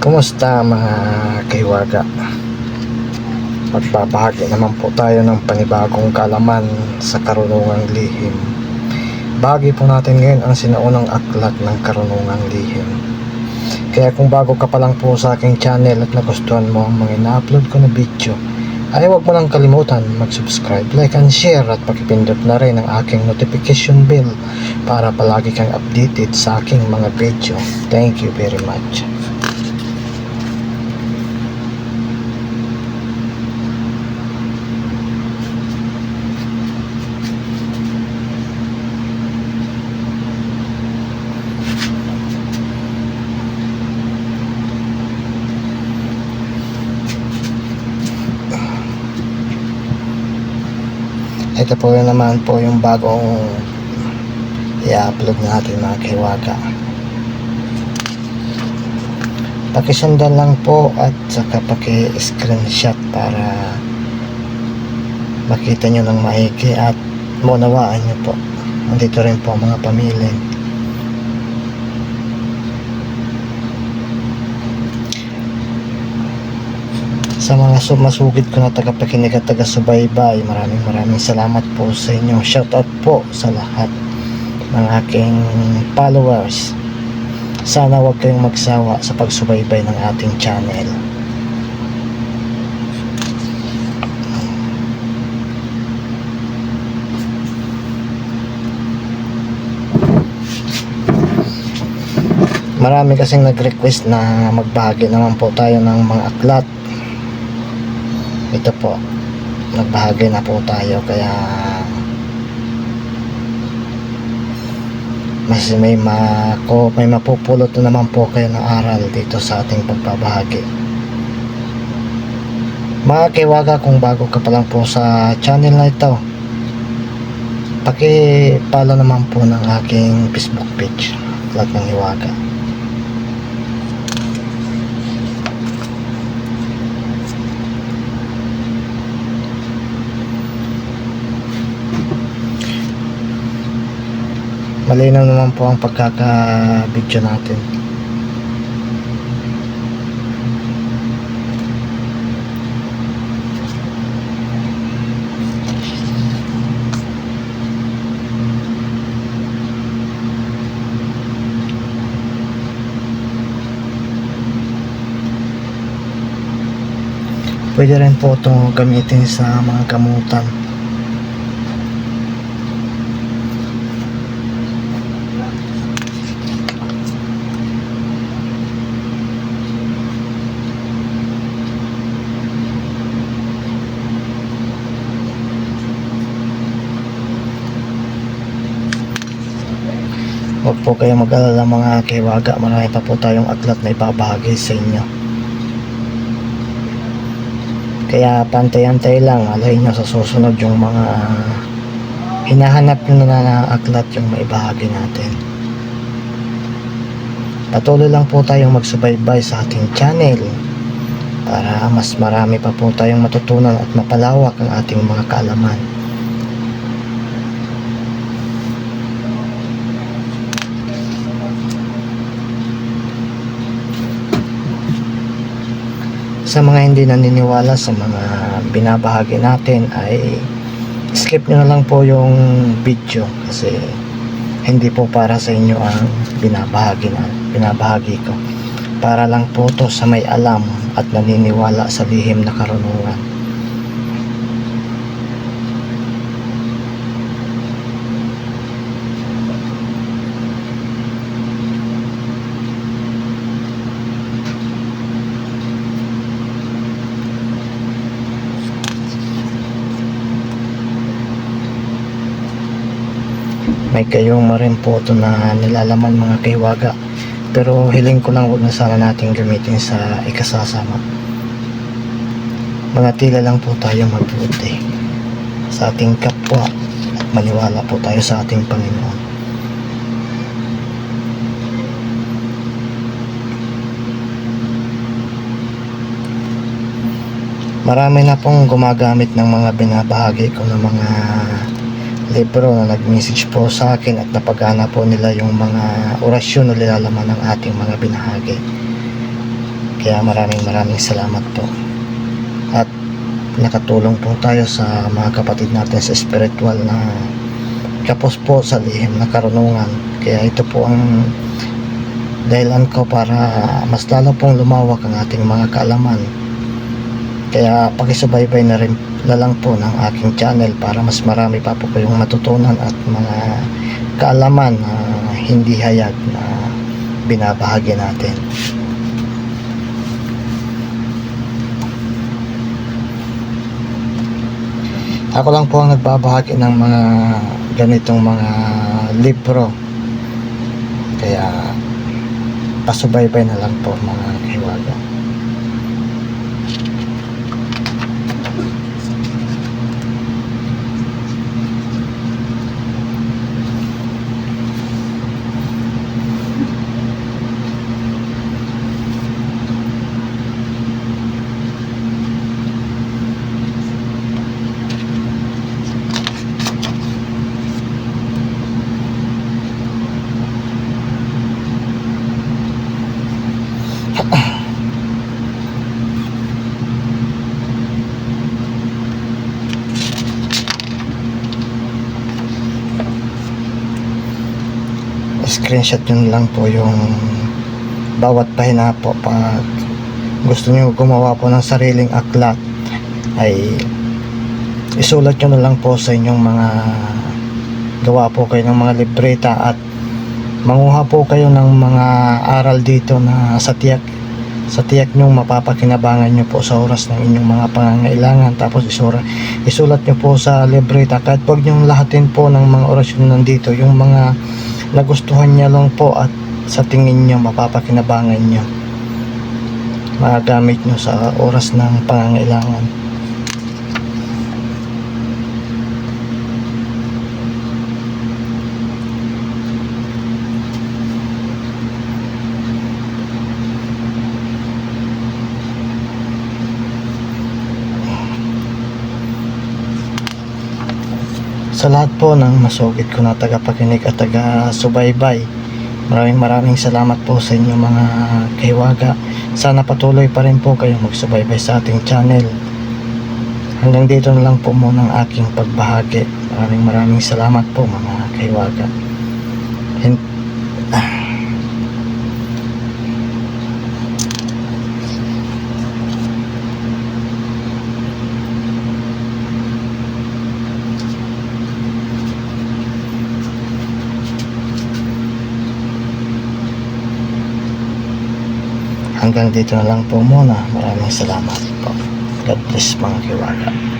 Kumusta mga kaiwaga? Magbabahagi naman po tayo ng panibagong kalaman sa karunungang lihim. Bahagi po natin ngayon ang sinaunang aklat ng karunungang lihim. Kaya kung bago ka pa lang po sa aking channel at nagustuhan mo ang mga ina-upload ko na video, ay huwag mo lang kalimutan mag-subscribe, like and share at pakipindot na rin ang aking notification bell para palagi kang updated sa aking mga video. Thank you very much. Ito po yun naman po yung bagong i-upload natin mga kaiwaga. Pakisundan lang po at saka paki-screenshot para makita nyo ng maigi at maunawaan nyo po. Nandito rin po ang mga pamilya. Sa mga sumasugid ko na tagapakinig at taga-subaybay. Maraming maraming salamat po sa inyo. Shout out po sa lahat ng aking followers. Sana huwag kayong magsawa sa pagsubaybay ng ating channel. Marami kasing nag-request na magbahagi naman po tayo ng mga aklat ito po. Nagbahagi na po tayo kaya mas may mako may mapupulot na naman po kayo ng aral dito sa ating pagbabahagi. Mga kiwaga kung bago ka pa lang po sa channel na ito paki-follow naman po ng aking facebook page lahat ng hiwaga malinaw naman po ang pagkaka-video natin. Pwede rin po ito gamitin sa mga gamutan. Huwag po kayo mag-alala mga kiwaga. Marami pa po tayong aklat na ibabahagi sa inyo. Kaya pantay-antay lang. Alay nyo sa susunod yung mga hinahanap nyo na na aklat yung maibahagi natin. Patuloy lang po tayong magsubaybay sa ating channel para mas marami pa po tayong matutunan at mapalawak ang ating mga kaalaman. Sa mga hindi naniniwala sa mga binabahagi natin ay skip nyo na lang po yung video kasi hindi po para sa inyo ang binabahagi na binabahagi ko. Para lang po to sa may alam at naniniwala sa lihim na karunungan may kayong rin po ito na nilalaman mga kaiwaga pero hiling ko lang huwag na sana natin gamitin sa ikasasama. Manatila lang po tayo mabuti. Sa ating kapwa at maniwala po tayo sa ating Panginoon. Marami na pong gumagamit ng mga binabahagi ko ng mga libro na nag-message po sa akin at napagana po nila yung mga orasyon na nilalaman ng ating mga binahagi. Kaya maraming maraming salamat po. At nakatulong po tayo sa mga kapatid natin sa spiritual na kapos po sa lihim na karunungan. Kaya ito po ang dahilan ko para mas lalo pong lumawak ang ating mga kaalaman. Kaya pakisubaybay na rin na lang po ng aking channel para mas marami pa po kayong matutunan at mga kaalaman na hindi hayag na binabahagi natin. Ako lang po ang nagbabahagi ng mga ganitong mga libro. Kaya pasubaybay na lang po mga kahiwaga. Screenshot yun lang po yung bawat pahina po. Pag gusto nyo gumawa po ng sariling aklat ay isulat nyo na lang po sa inyong mga gawa po kayo ng mga libreta at manguha po kayo ng mga aral dito na sa tiyak sa tiyak nyo mapapakinabangan nyo po sa oras ng inyong mga pangangailangan. Tapos isura, isulat nyo po sa libreta. Kahit wag nyo lahatin po ng mga orasyon nandito yung mga nagustuhan niya lang po at sa tingin nyo mapapakinabangan nyo magagamit nyo sa oras ng pangangailangan sa lahat po ng masugid ko na tagapakinig at taga-subaybay. Maraming maraming salamat po sa inyo mga kahiwaga. Sana patuloy pa rin po kayong magsubaybay sa ating channel. Hanggang dito na lang po muna ang aking pagbahagi. Maraming maraming salamat po mga kahiwaga. And, hanggang dito na lang po muna. Maraming salamat po. God bless mga kahiwaga.